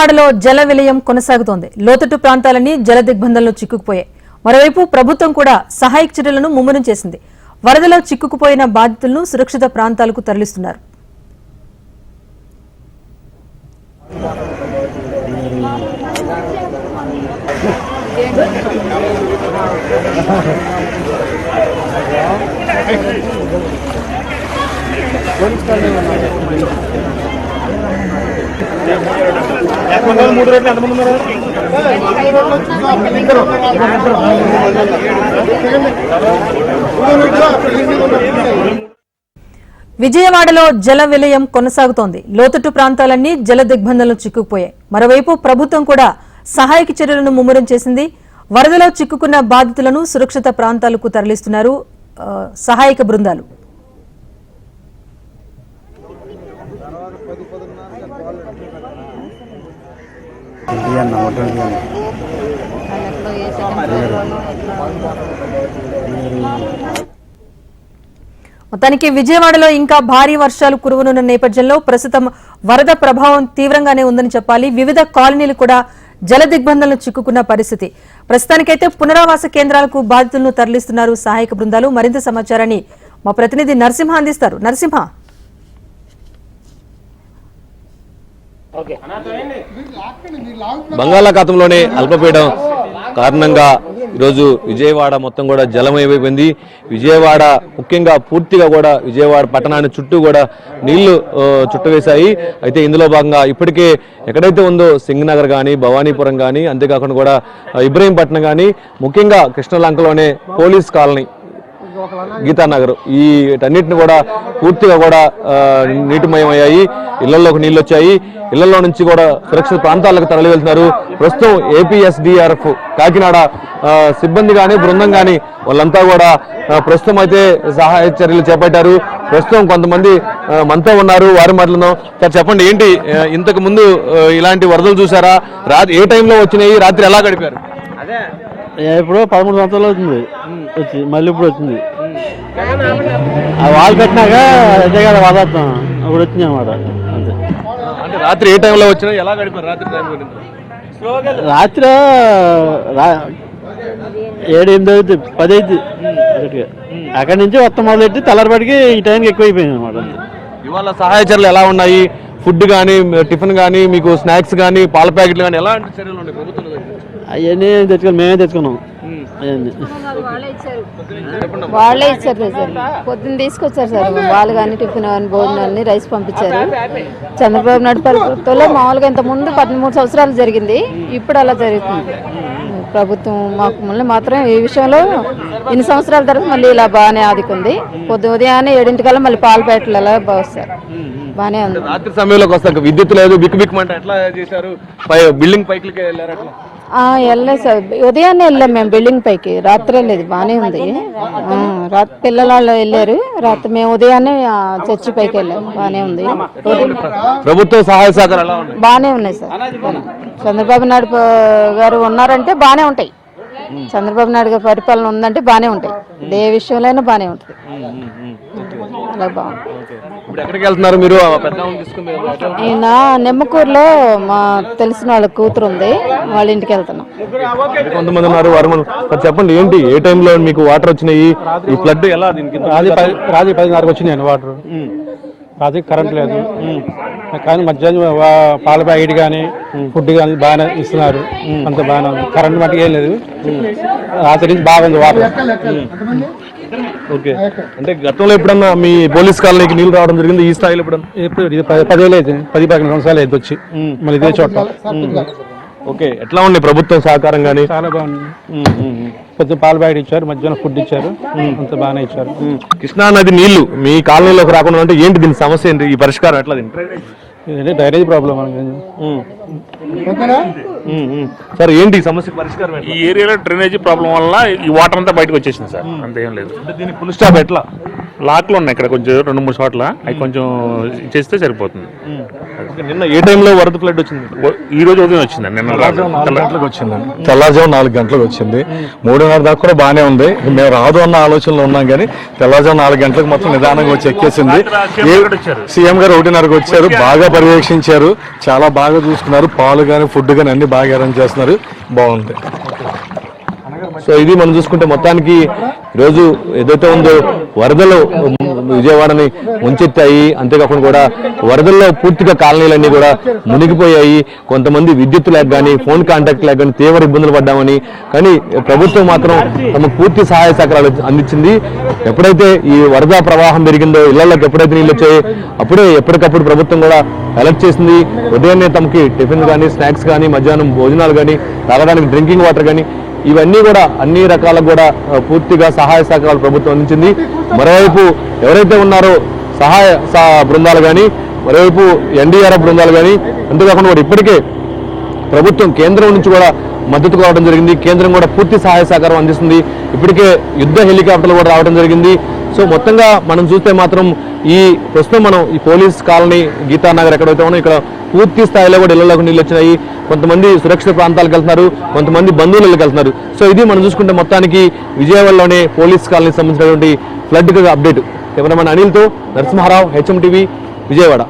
విజయవాడలో జల విలయం కొనసాగుతోంది. లోతట్టు ప్రాంతాలన్నీ జల దిగ్బంధంలో చిక్కుకుపోయాయి. మరోవైపు ప్రభుత్వం కూడా సహాయక చర్యలను ముమ్మరం చేసింది. వరదలో చిక్కుకుపోయిన బాధితులను సురక్షిత ప్రాంతాలకు తరలిస్తున్నారు. మూడు రేట్లు ఎంతమంది ఉన్నారు విజయవాడలో జల విలయం కొనసాగుతోంది. లోతట్టు ప్రాంతాలన్నీ జల దిగ్బంధంలో చిక్కుకుపోయాయి. మరోవైపు ప్రభుత్వం కూడా సహాయక చర్యలను ముమ్మరం చేసింది. వరదలో చిక్కుకున్న బాధితులను సురక్షిత ప్రాంతాలకు తరలిస్తున్నారు సహాయక బృందాలు. తీయన్న మొత్తానికి విజయవాడలో ఇంకా భారీ వర్షాలు కురువనున్న నేపథ్యంలో ప్రస్తుతం వరద ప్రభావం తీవ్రంగానే ఉందని చెప్పాలి. వివిధ కాలనీలు కూడా జల దిగ్బంధంలో చిక్కుకున్న పరిస్థితి. ప్రస్తుతానికైతే పునరావాస కేంద్రాలకు బాధితులను తరలిస్తున్నారు సహాయక బృందాలు. మరింత సమాచారాన్ని మా ప్రతినిధి నరసింహ అందిస్తారు. నరసింహ. బంగాళాఖాతంలోనే అల్పపీడనం కారణంగా ఈరోజు విజయవాడ మొత్తం కూడా జలమయమైపోయింది. విజయవాడ ముఖ్యంగా పూర్తిగా కూడా విజయవాడ పట్టణాన్ని చుట్టూ కూడా నీళ్ళు చుట్టవేశాయి. అయితే ఇందులో భాగంగా ఇప్పటికే ఎక్కడైతే ఉందో సింగనగర్ కానీ భవానీపురం కానీ అంతేకాకుండా కూడా ఇబ్రహీంపట్నం కానీ ముఖ్యంగా కృష్ణలంకలోనే పోలీస్ కాలనీ గీతానగర్ ఈ వీటన్నిటిని కూడా పూర్తిగా కూడా నీటిమయమయ్యాయి. ఇళ్ళలోకి నీళ్ళు వచ్చాయి ఇళ్ళలో నుంచి కూడా సురక్షిత ప్రాంతాలకు తరలి వెళ్తున్నారు ప్రస్తుతం ఏపీఎస్డిఆర్ఎఫ్ కాకినాడ సిబ్బంది కానీ బృందం కానీ వాళ్ళంతా కూడా ప్రస్తుతం అయితే సహాయ చర్యలు చేపట్టారు. ప్రస్తుతం కొంతమంది మనతో ఉన్నారు. వారి మాటలను సార్ చెప్పండి ఏంటి ఇంతకు ముందు ఇలాంటి వరదలు చూసారా? రాత్రి ఏ టైంలో వచ్చినాయి? రాత్రి ఎలా గడిపారు? ఇప్పుడు పదమూడు సంవత్సరాలు అవుతుంది వచ్చి మళ్ళీ ఇప్పుడు వచ్చింది. వాళ్ళు పెట్టినాక అదే కదా వాదార్థం అప్పుడు వచ్చింది అనమాట అంతే. అంటే రాత్రి ఏ టైంలో వచ్చినా ఎలా గడిపారు? రాత్రి టైం గురించి రాత్రి ఏడు ఎనిమిది అవుతుంది పది అవుతుంది అక్కడి నుంచి మొత్తం మొదలెట్టి తెల్లరిపడికి ఈ టైంకి ఎక్కువైపోయింది అనమాట ఇవాళ సహాయ చర్యలు ఎలా ఉన్నాయి? ఫుడ్ కానీ టిఫిన్ కానీ మీకు స్నాక్స్ కానీ పాల ప్యాకెట్లు కానీ ఎలాంటి చర్యలు ఉన్నాయి ప్రభుత్వం? అవన్నీ తెచ్చుకున్నాం మేమే తెచ్చుకున్నాం. వాళ్ళే ఇచ్చారు సార్. పొద్దున్న తీసుకొచ్చారు సార్. వాళ్ళు కానీ టిఫిన్ కానీ భోజనం అన్ని రైస్ పంపించారు. చంద్రబాబు నాయుడు ప్రభుత్వంలో మామూలుగా ఇంత ముందు పదమూడు సంవత్సరాలు జరిగింది. ఇప్పుడు అలా జరుగుతుంది. ప్రభుత్వం మాకు మళ్ళీ మాత్రం ఈ విషయంలో ఇన్ని సంవత్సరాల తర్వాత మళ్ళీ ఇలా బాగానే ఆదుకుంది. పొద్దు ఉదయాన్నే ఏడింటికల్లా మళ్ళీ పాల ప్యాకెట్లు అలా వస్తారు బాగానే ఉంది. రాత్రి సమయంలోకి వస్తాం. విద్యుత్ లేదు బిక్కు బిక్కుమంటే ఎట్లా చేశారు? బిల్డింగ్ పైకి వెళ్ళారు అట్లా. ఆ, వెళ్ళలేదు సార్. ఉదయాన్నే వెళ్ళాం మేము బిల్డింగ్ పైకి. రాత్రి వెళ్ళేది బాగానే ఉంది. రాత్రి పిల్లల వాళ్ళు వెళ్ళారు. రాత్రి మేము ఉదయాన్నే చర్చి పైకి వెళ్ళాం. బాగానే ఉంది. ప్రభుత్వ సహాయ సహకారం ఎలా ఉన్నాయి? బాగానే ఉన్నాయి సార్. చంద్రబాబు నాయుడు గారు ఉన్నారంటే బాగానే ఉంటాయి. చంద్రబాబు నాయుడు గారి పరిపాలన ఉందంటే బాగానే ఉంటాయి. ఏ విషయంలో అయినా బాగానే ఉంటుంది అలా బాగుంది ఇప్పుడు ఎక్కడికి వెళ్తున్నారు మీరు? ఈయన నిమ్మకూరులో మా తెలిసిన వాళ్ళ కూతురు ఉంది. వాళ్ళ ఇంటికి వెళ్తున్నాం. కొంతమంది ఉన్నారు వారు మన- మరి చెప్పండి ఏంటి? ఏ టైంలో మీకు వాటర్ వచ్చినాయి? ఈ ఫ్లడ్ ఎలా దీనికి రాత్రి పదిన్నరకు వచ్చినాయండి వాటర్ రాత్రి కరెంట్ లేదు. కానీ మధ్యాహ్నం పాల ప్యాకెట్ కానీ ఫుడ్ కానీ బాగానే ఇస్తున్నారు. అంత బాగానే కరెంట్ మట్టుకు ఏం లేదు. రాత్రి నుంచి బాగుంది వాటర్. ఓకే. అంటే గతంలో ఎప్పుడన్నా మీ పోలీస్ కాలనీకి నీళ్ళు రావడం జరిగింది? ఈ స్థాయిలో ఎప్పుడన్నా? ఇప్పుడు ఇది అయితే పది పదిహేను సంవత్సరాలు అయితే వచ్చి. మళ్ళీ ఇదే చోట. ఓకే. ఎట్లా ఉంది ప్రభుత్వం సహకారం కానీ చాలా బాగుంది. పొద్దున పాల ప్యాకెట్ ఇచ్చారు మధ్యాహ్నం ఫుడ్ ఇచ్చారు. అంత బాగానే ఇచ్చారు. కృష్ణా నది నీళ్ళు మీ కాలనీలోకి రాకుండా అంటే ఏంటి దీని సమస్య ఏంటి? ఈ పరిష్కారం ఎట్లా దీనికి? ఇదే డ్రైనేజ్ ప్రాబ్లం సార్ ఏంటి ఈ సమస్య పరిష్కారం? ఈ ఏరియాలో డ్రైనేజీ ప్రాబ్లం వల్ల ఈ వాటర్ అంతా బయటకు వచ్చేసింది సార్. అంతేం లేదు. అంటే దీనికి ఫుల్ స్టాప్ ఎట్లా? లాక్లు ఉన్నాయి ఇక్కడ కొంచెం రెండు మూడు చోట్ల. అవి కొంచెం చేస్తే సరిపోతుంది. నిన్న ఏ టైంలో వరద ఫ్లడ్ వచ్చింది? ఈ రోజు ఉదయం వచ్చిందండి నిన్న గంటలకు వచ్చిందండి తెల్లారుజాము నాలుగు గంటలకు వచ్చింది. మూడున్నర దాకా కూడా బాగానే ఉంది. మేము రాదు అన్న ఆలోచనలో ఉన్నాం కానీ తెల్లారుజాము నాలుగు గంటలకు మొత్తం నిదానంగా వచ్చి ఎక్కేసింది. సీఎం గారు ఒకటిన్నరకు వచ్చారు. బాగా పర్యవేక్షించారు. చాలా బాగా చూసుకున్నారు. పాలు కానీ ఫుడ్ కానీ అన్ని బాగా అరేంజ్ చేస్తున్నారు. బాగుంది. సో ఇది మనం చూసుకుంటే మొత్తానికి ఈరోజు ఏదైతే ఉందో వరదలు విజయవాడని ముంచెత్తాయి అంతేకాకుండా కూడా వరదల్లో పూర్తిగా కాలనీలన్నీ కూడా మునిగిపోయాయి. కొంతమంది విద్యుత్ లేక కానీ ఫోన్ కాంటాక్ట్ లేక కానీ తీవ్ర ఇబ్బందులు పడ్డామని. కానీ ప్రభుత్వం మాత్రం తమ పూర్తి సహాయ సహకారాలు అందించింది. ఎప్పుడైతే ఈ వరద ప్రవాహం పెరిగిందో ఇళ్ళలోకి ఎప్పుడైతే నీళ్ళు వచ్చాయో అప్పుడే ఎప్పటికప్పుడు ప్రభుత్వం కూడా అలర్ట్ చేసింది. ఉదయాన్నే తమకి టిఫిన్ కానీ స్నాక్స్ కానీ మధ్యాహ్నం భోజనాలు కానీ తాగడానికి డ్రింకింగ్ వాటర్ కానీ ఇవన్నీ కూడా అన్ని రకాలకు కూడా పూర్తిగా సహాయ సహకారాలు ప్రభుత్వం అందించింది. మరోవైపు ఎవరైతే ఉన్నారో సహాయ సహ- బృందాలు కానీ మరోవైపు ఎన్డీఆర్ఎఫ్ బృందాలు కానీ అంతేకాకుండా కూడా ఇప్పటికే ప్రభుత్వం కేంద్రం నుంచి కూడా మద్దతు రావడం జరిగింది. కేంద్రం కూడా పూర్తి సహాయ సహకారం అందిస్తుంది. ఇప్పటికే యుద్ధ హెలికాప్టర్లు కూడా రావడం జరిగింది. సో మొత్తంగా మనం చూస్తే మాత్రం ఈ ప్రస్తుతం మనం ఈ పోలీస్ కాలనీ గీతానగర్ ఎక్కడైతే ఉన్నాం ఇక్కడ పూర్తి స్థాయిలో కూడా ఇళ్ళలోకి నీళ్ళు వచ్చినాయి. కొంతమంది సురక్షిత ప్రాంతాలకు వెళ్తున్నారు కొంతమంది బంధువులకు వెళ్తున్నారు. సో ఇది మనం చూసుకుంటే మొత్తానికి విజయవాడలోనే పోలీస్ కాలనీకి సంబంధించినటువంటి flood update. Cameraman అనిల్తో Narasimha Rao H M TV Vijayawada.